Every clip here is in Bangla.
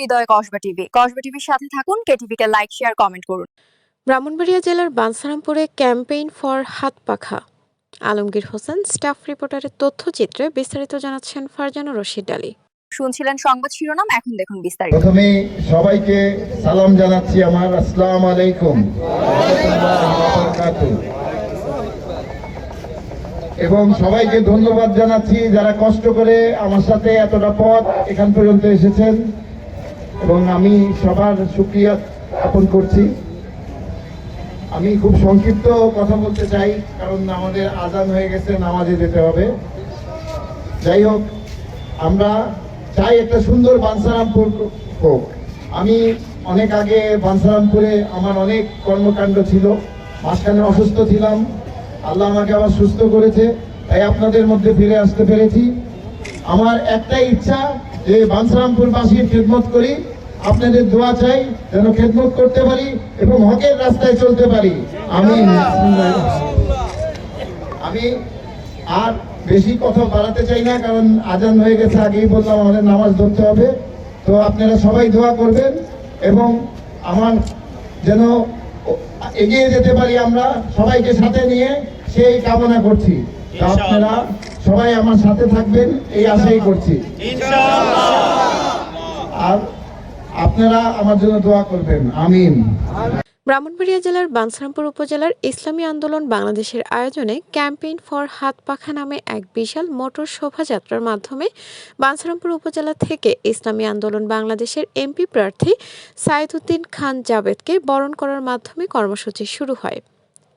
হৃদয় কসবা টিভি। কসবা টিভির সাথে থাকুন কেটিভি কে লাইক শেয়ার কমেন্ট করুন। ব্রাহ্মণবাড়িয়া জেলার বানসারামপুরে ক্যাম্পেইন ফর হাত পাখা। আলমগীর হোসেন স্টাফ রিপোর্টারের তথ্যচিত্রে বিস্তারিত জানাচ্ছেন ফারজানা রশিদ আলী। শুনছিলেন সংবাদ শিরোনাম এখন দেখুন বিস্তারিত। প্রথমে সবাইকে সালাম জানাচ্ছি আমার আসসালামু আলাইকুম। এবং সবাইকে ধন্যবাদ জানাচ্ছি যারা কষ্ট করে আমার সাথে এতটা পথ এখান পর্যন্ত এসেছেন। এবং আমি সবার সুক্রিয়া জ্ঞাপন করছি। আমি খুব সংক্ষিপ্ত কথা বলতে চাই, কারণ আমাদের আজান হয়ে গেছে, নামাজে যেতে হবে। যাই হোক, আমরা চাই একটা সুন্দর বানসারামপুর হোক। আমি অনেক আগে বানসারামপুরে আমার অনেক কর্মকাণ্ড ছিল, মাঝখানে অসুস্থ ছিলাম। আল্লাহ আমাকে আবার সুস্থ করেছে, তাই আপনাদের মধ্যে ফিরে আসতে পেরেছি। আমার একটাই ইচ্ছা যে বানসারামপুরবাসীর খেদমত করি আপনাদের দোয়া চাই যেন খেদমত করতে পারি এবং হকের রাস্তায় চলতে পারি। আমি আমি আর বেশি কথা বাড়াতে চাই না কারণ আজান হয়ে গেছে আগেই বললাম আমাদের নামাজ ধরতে হবে। তো আপনারা সবাই দোয়া করবেন এবং আমার যেন এগিয়ে যেতে পারি আমরা সবাইকে সাথে নিয়ে সেই কামনা করছি। আপনারা সবাই আমার সাথে থাকবেন এই আশাই করছি। আর আপনারা আমার জন্য দোয়া করবেন। আমিন। ব্রাহ্মণবাড়িয়া জেলার বানসরামপুর উপজেলার ইসলামী আন্দোলন বাংলাদেশের আয়োজনে ক্যাম্পেইন ফর হাত পাখা নামে এক বিশাল মোটর শোভাযাত্রার মাধ্যমে বানসারামপুর উপজেলা থেকে ইসলামী আন্দোলন বাংলাদেশের এমপি প্রার্থী সাইদুদ্দিন খান জাবেদকে বরণ করার মাধ্যমে কর্মসূচি শুরু হয়।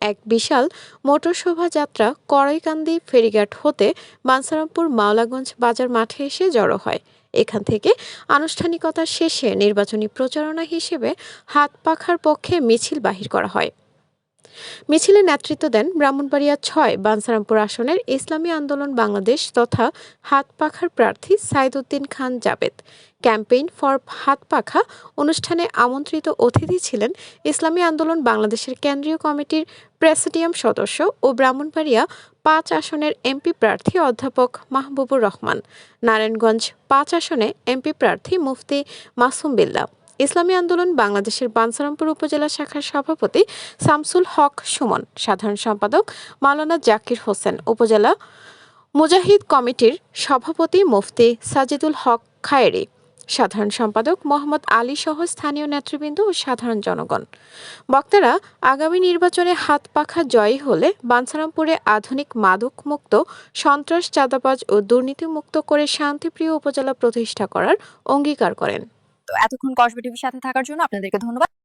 এক বিশাল মোটর শোভাযাত্রা কড়াইকান্দি ফেরিঘাট হতে বানসারামপুর মাওলাগঞ্জ বাজার মাঠে এসে জড়ো হয়। এখান থেকে আনুষ্ঠানিকতা শেষে নির্বাচনী প্রচারণা হিসেবে হাত পাখার পক্ষে মিছিল বাহির করা হয়। মিছিলে নেতৃত্ব দেন ব্রাহ্মণবাড়িয়া ছয় বানসারামপুর আসনের ইসলামী আন্দোলন বাংলাদেশ তথা হাত পাখার প্রার্থী সাইদুদ্দিন খান জাবেদ। ক্যাম্পেইন ফর হাত পাখা অনুষ্ঠানে আমন্ত্রিত অতিথি ছিলেন ইসলামী আন্দোলন বাংলাদেশের কেন্দ্রীয় কমিটির প্রেসিডিয়াম সদস্য ও ব্রাহ্মণবাড়িয়া পাঁচ আসনের এমপি প্রার্থী অধ্যাপক মাহবুবুর রহমান। নারায়ণগঞ্জ পাঁচ আসনে এমপি প্রার্থী মুফতি মাসুম বিল্লা ইসলামী আন্দোলন বাংলাদেশের বানসারামপুর উপজেলা শাখার সভাপতি শামসুল হক সুমন, সাধারণ সম্পাদক মাওলানা জাকির হোসেন, উপজেলা মুজাহিদ কমিটির সভাপতি মুফতি সাজিদুল হক খায়েরি, সাধারণ সম্পাদক মোহাম্মদ আলী সহ স্থানীয় নেতৃবৃন্দ ও সাধারণ জনগণ। বক্তারা, আগামী নির্বাচনে হাত পাখা জয়ী হলে বানসারামপুরে আধুনিক মাদক মুক্ত সন্ত্রাস, চাঁদাবাজ ও দুর্নীতি মুক্ত করে শান্তিপ্রিয় উপজেলা প্রতিষ্ঠা করার অঙ্গীকার করেন। তো এতক্ষণ কসবেটিভির সাথে থাকার জন্য আপনাদেরকে ধন্যবাদ।